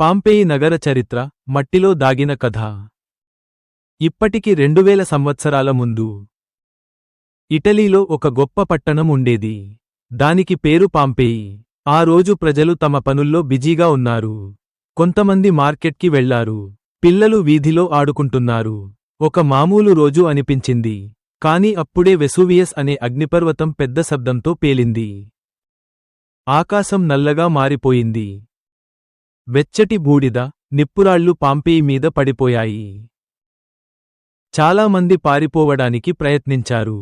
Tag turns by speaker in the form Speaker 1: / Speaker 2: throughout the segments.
Speaker 1: పాంపేయి నగర చరిత్ర మట్టిలో దాగిన కథ. ఇప్పటికి రెండువేల సంవత్సరాల ముందు. ఇటలీలో ఒక గొప్ప పట్టణం ఉండేది. దానికి పేరు పాంపేయి. ఆ రోజు ప్రజలు తమ పనుల్లో బిజీగా ఉన్నారు. కొంతమంది మార్కెట్కి వెళ్ళారు. పిల్లలు వీధిలో ఆడుకుంటున్నారు. ఒక మామూలు రోజు అనిపించింది. కాని అప్పుడే వెసూవియస్ అనే అగ్నిపర్వతం పెద్ద శబ్దంతో పేలింది. ఆకాశం నల్లగా మారిపోయింది. వెచ్చటి బూడిద నిప్పురాళ్ళు పాంపేయి మీద పడిపోయాయి. చాలామంది పారిపోవడానికి ప్రయత్నించారు.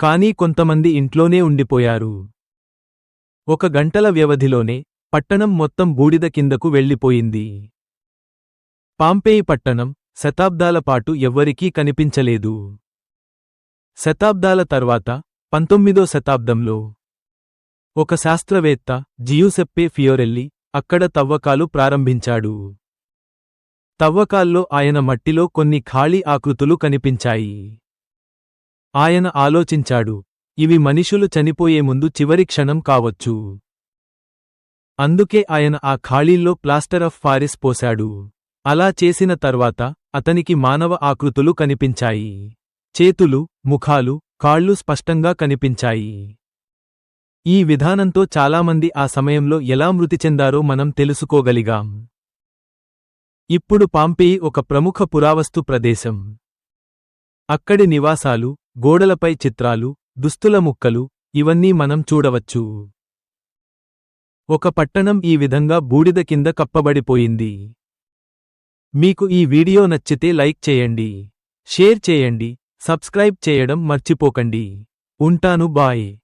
Speaker 1: కానీ కొంతమంది ఇంట్లోనే ఉండిపోయారు. ఒక గంటల వ్యవధిలోనే పట్టణం మొత్తం బూడిద కిందకు వెళ్ళిపోయింది. పాంపేయి పట్టణం శతాబ్దాల పాటు ఎవ్వరికీ కనిపించలేదు. శతాబ్దాల తర్వాత పంతొమ్మిదో శతాబ్దంలో ఒక శాస్త్రవేత్త జియూసెప్పే ఫియోరెల్లి అక్కడ తవ్వకాలు ప్రారంభించాడు. తవ్వకాల్లో ఆయన మట్టిలో కొన్ని ఖాళీ ఆకృతులు కనిపించాయి. ఆయన ఆలోచించాడు ఇవి మనుషులు చనిపోయే ముందు చివరి క్షణం కావచ్చు. అందుకే ఆయన ఆ ఖాళీల్లో ప్లాస్టర్ ఆఫ్ ఫారిస్ పోశాడు. అలా చేసిన తర్వాత అతనికి మానవ ఆకృతులు కనిపించాయి. చేతులు ముఖాలు కాళ్ళు స్పష్టంగా కనిపించాయి. ఈ విధానంతో చాలామంది ఆ సమయంలో ఎలా మృతి చెందారో మనం తెలుసుకోగలిగాం. ఇప్పుడు పాంపేయి ఒక ప్రముఖ పురావస్తు ప్రదేశం. అక్కడి నివాసాలు గోడలపై చిత్రాలు దుస్తుల ముక్కలు ఇవన్నీ మనం చూడవచ్చు. ఒక పట్టణం ఈ విధంగా బూడిద కింద కప్పబడిపోయింది. మీకు ఈ వీడియో నచ్చితే లైక్ చేయండి షేర్ చేయండి సబ్స్క్రైబ్ చేయడం మర్చిపోకండి. ఉంటాను బాయ్.